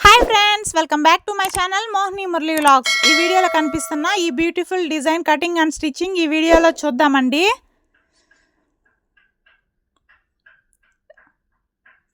Hi friends welcome back to my channel Mohini Murali vlogs ఈ వీడియోలో కనిపిస్తున్న ఈ beautiful design cutting and stitching ఈ వీడియోలో చూద్దామండి.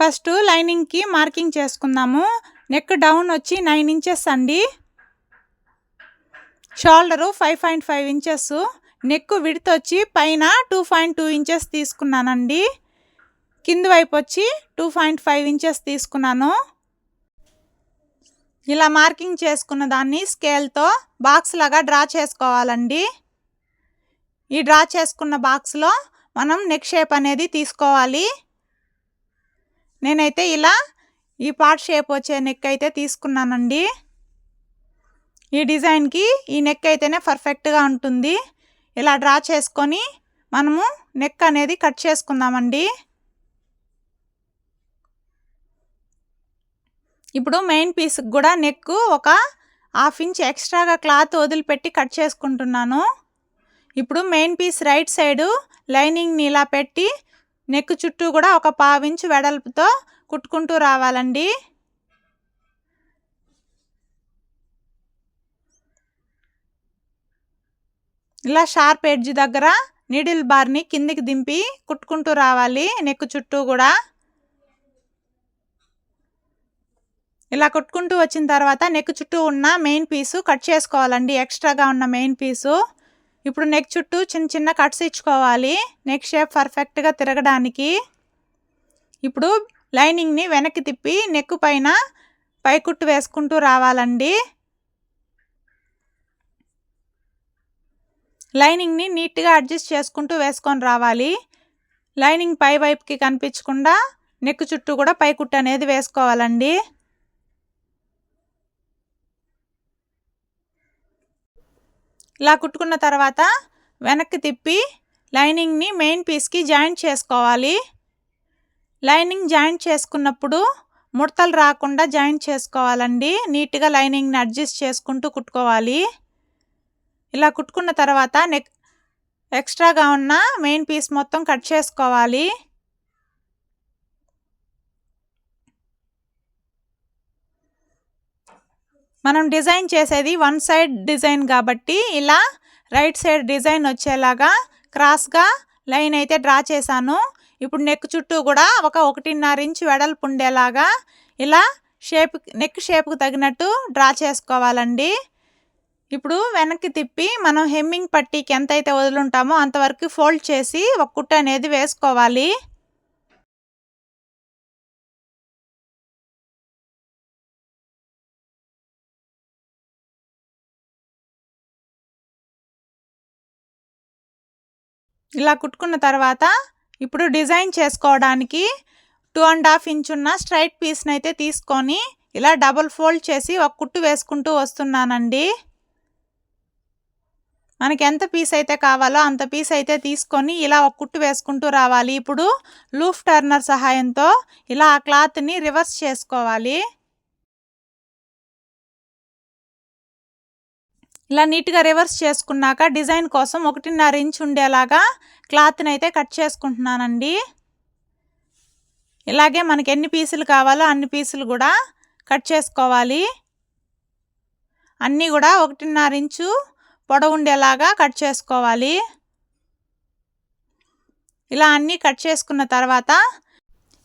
ఫస్ట్ లైనింగ్కి మార్కింగ్ చేసుకుందాము. నెక్ డౌన్ వచ్చి నైన్ ఇంచెస్ అండి. Shoulder five point five inches neck విడత వచ్చి పైన టూ పాయింట్ టూ ఇంచెస్ తీసుకున్నానండి. కింది వైపు వచ్చి టూ పాయింట్ ఫైవ్ ఇంచెస్ తీసుకున్నాను. ఇలా మార్కింగ్ చేసుకున్న దాన్ని స్కేల్తో బాక్స్ లాగా డ్రా చేసుకోవాలండి. ఈ డ్రా చేసుకున్న బాక్స్లో మనం నెక్ షేప్ అనేది తీసుకోవాలి. నేనైతే ఇలా ఈ పార్ట్ షేప్ వచ్చే నెక్ అయితే తీసుకున్నానండి. ఈ డిజైన్కి ఈ నెక్ అయితేనే పర్ఫెక్ట్గా ఉంటుంది. ఇలా డ్రా చేసుకొని మనము నెక్ అనేది కట్ చేసుకుందామండి. ఇప్పుడు మెయిన్ పీస్కి కూడా నెక్ ఒక హాఫ్ ఇంచ్ ఎక్స్ట్రాగా క్లాత్ వదిలిపెట్టి కట్ చేసుకుంటున్నాను. ఇప్పుడు మెయిన్ పీస్ రైట్ సైడు లైనింగ్ని ఇలా పెట్టి నెక్ చుట్టూ కూడా ఒక పావించు వెడల్పుతో కుట్టుకుంటూ రావాలండి. ఇలా షార్ప్ ఎడ్జ్ దగ్గర నీడిల్ బార్ని కిందికి దింపి కుట్టుకుంటూ రావాలి నెక్ చుట్టూ కూడా. ఇలా కొట్టుకుంటూ వచ్చిన తర్వాత నెక్ చుట్టూ ఉన్న మెయిన్ పీసు కట్ చేసుకోవాలండి. ఎక్స్ట్రాగా ఉన్న మెయిన్ పీసు ఇప్పుడు నెక్ చుట్టూ చిన్న చిన్న కట్స్ ఇచ్చుకోవాలి. నెక్ షేప్ పర్ఫెక్ట్గా తిరగడానికి. ఇప్పుడు లైనింగ్ని వెనక్కి తిప్పి నెక్ పైన పైకుట్టు వేసుకుంటూ రావాలండి. లైనింగ్ని నీట్గా అడ్జస్ట్ చేసుకుంటూ వేసుకొని రావాలి. లైనింగ్ పై వైపుకి కనిపించకుండా నెక్ చుట్టూ కూడా పైకుట్టు అనేది వేసుకోవాలండి. ఇలా కుట్టుకున్న తర్వాత వెనక్కి తిప్పి లైనింగ్ని మెయిన్ పీస్కి జాయింట్ చేసుకోవాలి. లైనింగ్ జాయింట్ చేసుకున్నప్పుడు ముడతలు రాకుండా జాయింట్ చేసుకోవాలండి. నీట్గా లైనింగ్ని అడ్జస్ట్ చేసుకుంటూ కుట్టుకోవాలి. ఇలా కుట్టుకున్న తర్వాత నెక్ ఎక్స్ట్రాగా ఉన్న మెయిన్ పీస్ మొత్తం కట్ చేసుకోవాలి. మనం డిజైన్ చేసేది వన్ సైడ్ డిజైన్ కాబట్టి ఇలా రైట్ సైడ్ డిజైన్ వచ్చేలాగా క్రాస్గా లైన్ అయితే డ్రా చేశాను. ఇప్పుడు నెక్ చుట్టూ కూడా ఒక ఒకటిన్నర ఇంచ్ వెడల్పు ఉండేలాగా ఇలా షేప్ నెక్ షేప్కి తగినట్టు డ్రా చేసుకోవాలండి. ఇప్పుడు వెనక్కి తిప్పి మనం హెమ్మింగ్ పట్టీకి ఎంతైతే వదులుంటామో అంతవరకు ఫోల్డ్ చేసి ఒక కుట్ట అనేది వేసుకోవాలి. ఇలా కుట్టుకున్న తర్వాత ఇప్పుడు డిజైన్ చేసుకోవడానికి టూ అండ్ హాఫ్ ఇంచ్ ఉన్న స్ట్రైట్ పీస్ని అయితే తీసుకొని ఇలా డబుల్ ఫోల్డ్ చేసి ఒక కుట్టు వేసుకుంటూ వస్తున్నానండి. మనకి ఎంత పీస్ అయితే కావాలో అంత పీస్ అయితే తీసుకొని ఇలా ఒక కుట్టు వేసుకుంటూ రావాలి. ఇప్పుడు లూఫ్ టర్నర్ సహాయంతో ఇలా ఆ క్లాత్ని రివర్స్ చేసుకోవాలి. ఇలా నీట్గా రివర్స్ చేసుకున్నాక డిజైన్ కోసం ఒకటిన్నర ఇంచ్ ఉండేలాగా క్లాత్ని అయితే కట్ చేసుకుంటున్నానండి. ఇలాగే మనకి ఎన్ని పీసులు కావాలో అన్ని పీసులు కూడా కట్ చేసుకోవాలి. అన్నీ కూడా ఒకటిన్నర ఇంచు పొడవు ఉండేలాగా కట్ చేసుకోవాలి. ఇలా అన్నీ కట్ చేసుకున్న తర్వాత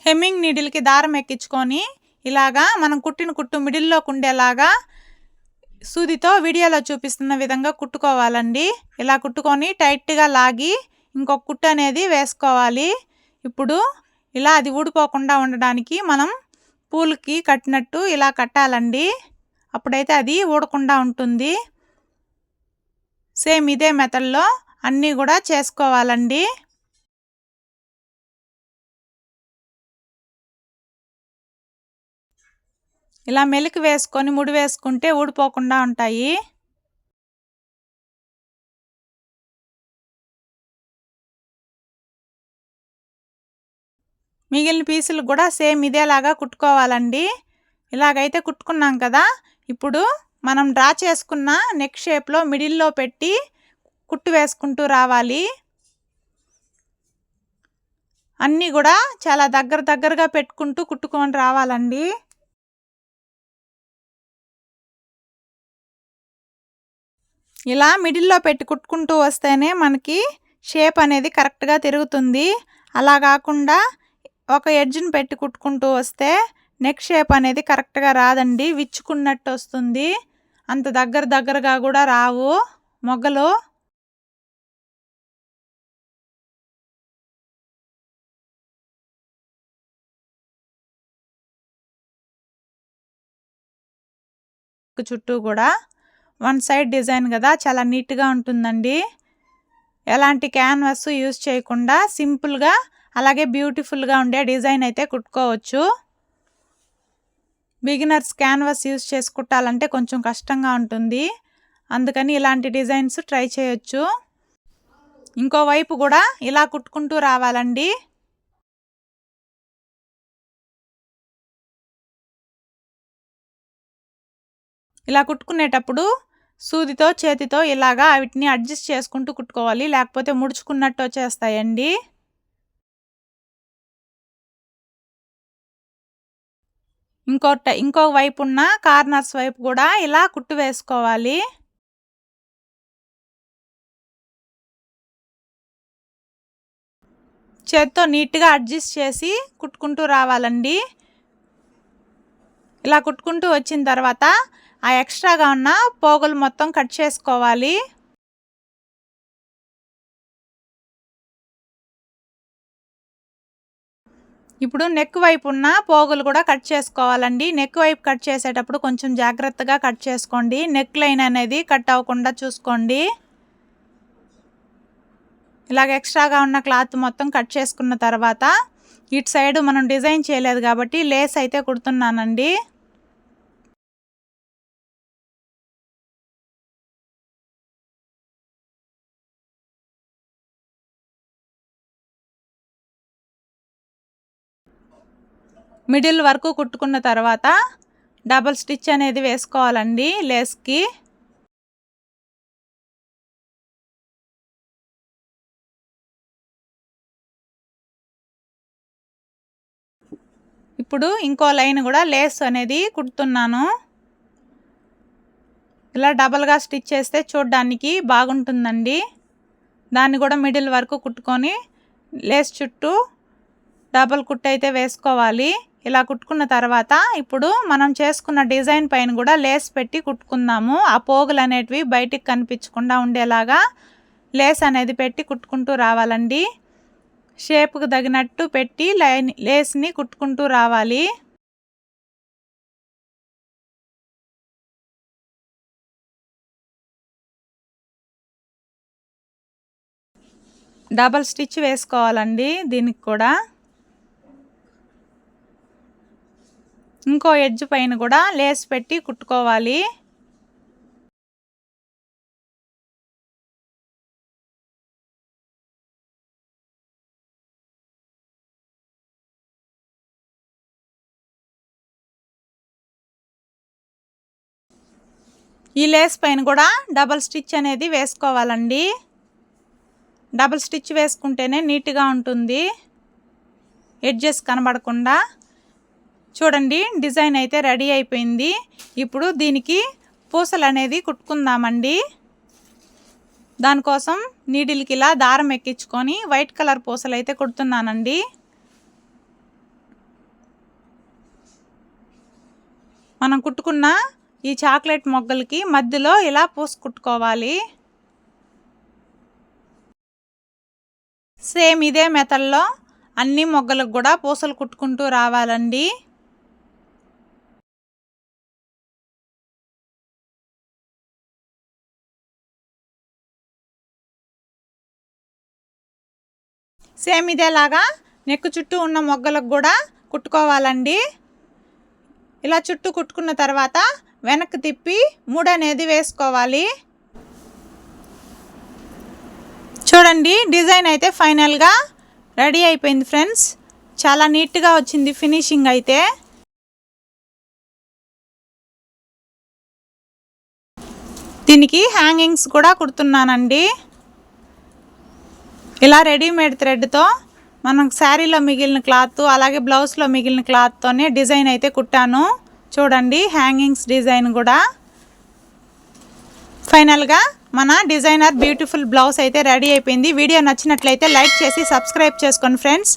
హెమ్మింగ్ నీడిల్కి దారం ఎక్కించుకొని ఇలాగా మనం కుట్టిన కుట్టు మిడిల్లోకి ఉండేలాగా సూదితో వీడియోలో చూపిస్తున్న విధంగా కుట్టుకోవాలండి. ఇలా కుట్టుకొని టైట్గా లాగి ఇంకొక కుట్టు అనేది వేసుకోవాలి. ఇప్పుడు ఇలా అది ఊడిపోకుండా ఉండడానికి మనం పూలకి కట్టినట్టు ఇలా కట్టాలండి. అప్పుడైతే అది ఊడకుండా ఉంటుంది. సేమ్ ఇదే మెథడ్లో అన్నీ కూడా చేసుకోవాలండి. ఇలా మెలికి వేసుకొని ముడి వేసుకుంటే ఊడిపోకుండా ఉంటాయి. మిగిలిన పీసులు కూడా సేమ్ ఇదేలాగా కుట్టుకోవాలండి. ఇలాగైతే కుట్టుకున్నాం కదా. ఇప్పుడు మనం డ్రా చేసుకున్న నెక్ షేప్లో మిడిల్లో పెట్టి కుట్టు వేసుకుంటూ రావాలి. అన్నీ కూడా చాలా దగ్గర దగ్గరగా పెట్టుకుంటూ కుట్టుకొని రావాలండి. ఇలా మిడిల్లో పెట్టి కుట్టుకుంటూ వస్తేనే మనకి షేప్ అనేది కరెక్ట్గా తిరుగుతుంది. అలా కాకుండా ఒక ఎడ్జ్ని పెట్టి కుట్టుకుంటూ వస్తే నెక్ షేప్ అనేది కరెక్ట్గా రాదండి. విచ్చుకున్నట్టు వస్తుంది. అంత దగ్గర దగ్గరగా కూడా రావు. మొగ్గలు చుట్టూ కూడా వన్ సైడ్ డిజైన్ కదా చాలా నీట్గా ఉంటుందండి. ఎలాంటి క్యాన్వాస్ యూస్ చేయకుండా సింపుల్గా అలాగే బ్యూటిఫుల్గా ఉండే డిజైన్ అయితే కుట్టుకోవచ్చు. బిగినర్స్ క్యాన్వాస్ యూస్ చేసి కుట్టాలంటే కొంచెం కష్టంగా ఉంటుంది. అందుకని ఇలాంటి డిజైన్స్ ట్రై చేయొచ్చు. ఇంకోవైపు కూడా ఇలా కుట్టుకుంటూ రావాలండి. ఇలా కుట్టుకునేటప్పుడు సూదితో చేతితో ఇలాగా వీటిని అడ్జస్ట్ చేసుకుంటూ కుట్టుకోవాలి. లేకపోతే ముడుచుకున్నట్టు వచ్చేస్తాయండి. ఇంకో ఇంకో వైపు ఉన్న కార్నర్స్ వైపు కూడా ఇలా కుట్టు వేసుకోవాలి. చేత్తో నీట్గా అడ్జస్ట్ చేసి కుట్టుకుంటూ రావాలండి. ఇలా కుట్టుకుంటూ వచ్చిన తర్వాత ఆ ఎక్స్ట్రాగా ఉన్న పోగులు మొత్తం కట్ చేసుకోవాలి. ఇప్పుడు నెక్ వైపు ఉన్న పోగులు కూడా కట్ చేసుకోవాలండి. నెక్ వైపు కట్ చేసేటప్పుడు కొంచెం జాగ్రత్తగా కట్ చేసుకోండి. నెక్ లైన్ అనేది కట్ అవ్వకుండా చూసుకోండి. ఇలాగ ఎక్స్ట్రాగా ఉన్న క్లాత్ మొత్తం కట్ చేసుకున్న తర్వాత ఇటు సైడ్ మనం డిజైన్ చేయలేదు కాబట్టి లేస్ అయితే కుడుతున్నానండి. మిడిల్ వరకు కుట్టుకున్న తర్వాత డబల్ స్టిచ్ అనేది వేసుకోవాలండి లేస్కి. ఇప్పుడు ఇంకో లైన్ కూడా లేస్ అనేది కుడుతున్నాను. ఇలా డబల్గా స్టిచ్ చేస్తే చూడడానికి బాగుంటుందండి. దాన్ని కూడా మిడిల్ వరకు కుట్టుకొని లేస్ చుట్టూ డబల్ కుట్ అయితే వేసుకోవాలి. ఇలా కుట్టుకున్న తర్వాత ఇప్పుడు మనం చేసుకున్న డిజైన్ పైన కూడా లేస్ పెట్టి కుట్టుకుందాము. ఆ పోగులు అనేటివి బయటికి కనిపించకుండా ఉండేలాగా లేస్ అనేది పెట్టి కుట్టుకుంటూ రావాలండి. షేప్కు తగినట్టు పెట్టి లైన్ లేస్ని కుట్టుకుంటూ రావాలి. డబల్ స్టిచ్ వేసుకోవాలండి దీనికి కూడా. ఇంకో ఎడ్జ్ పైన కూడా లేస్ పెట్టి కుట్టుకోవాలి. ఈ లేస్ పైన కూడా డబల్ స్టిచ్ అనేది వేసుకోవాలండి. డబల్ స్టిచ్ వేసుకుంటేనే నీట్గా ఉంటుంది. ఎడ్జెస్ కనబడకుండా చూడండి డిజైన్ అయితే రెడీ అయిపోయింది. ఇప్పుడు దీనికి పూసలు అనేది కుట్టుకుందామండి. దానికోసం నీడిల్కి ఇలా దారం ఎక్కించుకొని వైట్ కలర్ పూసలు అయితే కుడుతున్నానండి. మనం కుట్టుకున్న ఈ చాక్లెట్ మొగ్గలకి మధ్యలో ఇలా పూస కుట్టుకోవాలి. సేమ్ ఇదే మెథడ్లో అన్ని మొగ్గలకు కూడా పూసలు కుట్టుకుంటూ రావాలండి. సేమ్ ఇదేలాగా నెక్ చుట్టూ ఉన్న మొగ్గలకు కూడా కుట్టుకోవాలండి. ఇలా చుట్టూ కుట్టుకున్న తర్వాత వెనక్కి తిప్పి మూడు అనేది వేసుకోవాలి. చూడండి డిజైన్ అయితే ఫైనల్గా రెడీ అయిపోయింది ఫ్రెండ్స్. చాలా నీట్గా వచ్చింది ఫినిషింగ్ అయితే. దీనికి హ్యాంగింగ్స్ కూడా కుడుతున్నానండి. ఇలా రెడీమేడ్ థ్రెడ్తో మనం శారీలో మిగిలిన క్లాత్ అలాగే బ్లౌజ్లో మిగిలిన క్లాత్తోనే డిజైన్ అయితే కుట్టాను. చూడండి హ్యాంగింగ్స్ డిజైన్ కూడా. ఫైనల్గా మన డిజైనర్ బ్యూటిఫుల్ బ్లౌజ్ అయితే రెడీ అయిపోయింది. వీడియో నచ్చినట్లయితే లైక్ చేసి సబ్స్క్రైబ్ చేసుకోండి ఫ్రెండ్స్.